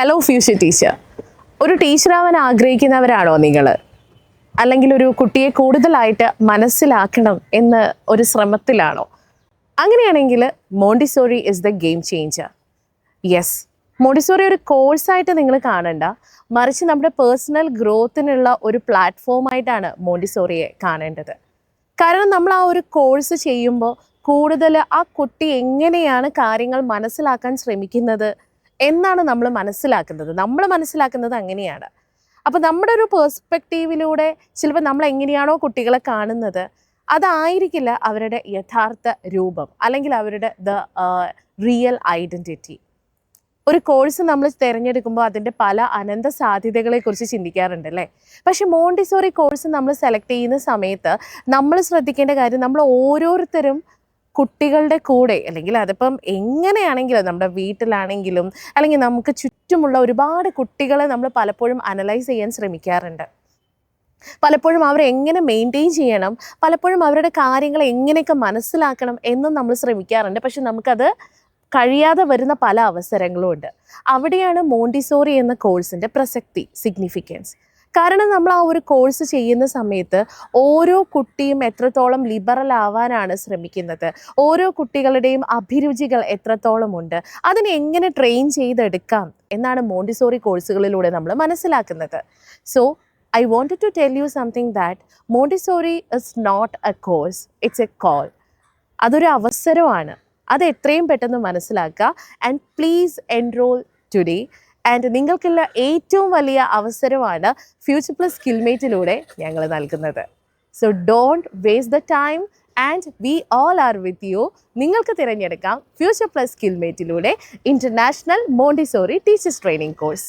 Hello future teacher ഒരു ടീച്ചറാവാൻ ആഗ്രഹിക്കുന്നവരാണോ നിങ്ങൾ അല്ലെങ്കിൽ ഒരു കുട്ടിയെ കൂടുതലായിട്ട് മനസ്സിലാക്കണം എന്ന് ഒരു ശ്രമത്തിലാണോ? അങ്ങനെയാണെങ്കിൽ Montessori is the game changer yes Montessori ഒരു കോഴ്സായിട്ട് നിങ്ങൾ കാണണ്ട. മറിച്ച് നമ്മുടെ പേഴ്സണൽ ഗ്രോത്തിനുള്ള ഒരു പ്ലാറ്റ്ഫോമായിട്ടാണ് മോണ്ടിസോറിയെ കാണേണ്ടത്. കാരണം നമ്മൾ ആ ഒരു കോഴ്സ് ചെയ്യുമ്പോൾ കൂടുതൽ ആ കുട്ടി എങ്ങനെയാണ് കാര്യങ്ങൾ മനസ്സിലാക്കാൻ ശ്രമിക്കുന്നത് എന്നാണ് നമ്മൾ മനസ്സിലാക്കുന്നത്. നമ്മൾ മനസ്സിലാക്കുന്നത് അങ്ങനെയാണ്. അപ്പോൾ നമ്മുടെ ഒരു പേഴ്സ്പെക്റ്റീവിലൂടെ ചിലപ്പോൾ നമ്മൾ എങ്ങനെയാണോ കുട്ടികളെ കാണുന്നത് അതായിരിക്കില്ല അവരുടെ യഥാർത്ഥ രൂപം അല്ലെങ്കിൽ അവരുടെ ദ റിയൽ ഐഡന്റിറ്റി ഒരു കോഴ്സ് നമ്മൾ തിരഞ്ഞെടുക്കുമ്പോൾ അതിന്റെ പല അനന്ത സാധ്യതകളെക്കുറിച്ച് ചിന്തിക്കാറുണ്ട് അല്ലേ? പക്ഷേ മോണ്ടിസോറി കോഴ്സ് നമ്മൾ സെലക്ട് ചെയ്യുന്ന സമയത്ത് നമ്മൾ ശ്രദ്ധിക്കേണ്ട കാര്യം നമ്മൾ ഓരോരുത്തരും കുട്ടികളുടെ കൂടെ അല്ലെങ്കിൽ അതിപ്പം എങ്ങനെയാണെങ്കിലും നമ്മുടെ വീട്ടിലാണെങ്കിലും അല്ലെങ്കിൽ നമുക്ക് ചുറ്റുമുള്ള ഒരുപാട് കുട്ടികളെ നമ്മൾ പലപ്പോഴും അനലൈസ് ചെയ്യാൻ ശ്രമിക്കാറുണ്ട്. പലപ്പോഴും അവരെ എങ്ങനെ മെയിന്റെയിൻ ചെയ്യണം? പലപ്പോഴും അവരുടെ കാര്യങ്ങൾ എങ്ങനെയൊക്കെ മനസ്സിലാക്കണം എന്നും നമ്മൾ ശ്രമിക്കാറുണ്ട്. പക്ഷെ നമുക്കത് കഴിയാതെ വരുന്ന പല അവസരങ്ങളും ഉണ്ട് അവിടെയാണ് മോണ്ടിസോറി എന്ന കോഴ്സിന്റെ പ്രസക്തി സിഗ്നിഫിക്കൻസ് കാരണം നമ്മൾ ആ ഒരു കോഴ്സ് ചെയ്യുന്ന സമയത്ത് ഓരോ കുട്ടിയും എത്രത്തോളം ലിബറൽ ആവാനാണ് ശ്രമിക്കുന്നത്. ഓരോ കുട്ടികളുടെയും അഭിരുചികൾ എത്രത്തോളം ഉണ്ട്. അതിനെ എങ്ങനെ ട്രെയിൻ ചെയ്തെടുക്കാം എന്നാണ് മോണ്ടിസോറി കോഴ്സുകളിലൂടെ നമ്മൾ മനസ്സിലാക്കുന്നത്. So I wanted to tell you something that Montessori is not a course it's a call അതൊരു അവസരമാണ്. അത് എത്രയും പെട്ടെന്ന് മനസ്സിലാക്കുക. And please enrol today and നിങ്ങൾക്കുള്ള ഏറ്റവും വലിയ അവസരമാണ് ഫ്യൂച്ചർ പ്ലസ് സ്കിൽമേറ്റിലൂടെ ഞങ്ങൾ നൽകുന്നത്. So don't waste the time and we all are with you നിങ്ങൾക്ക് തിരഞ്ഞെടുക്കാം future plus സ്കിൽമേറ്റിലൂടെ international Montessori teachers training course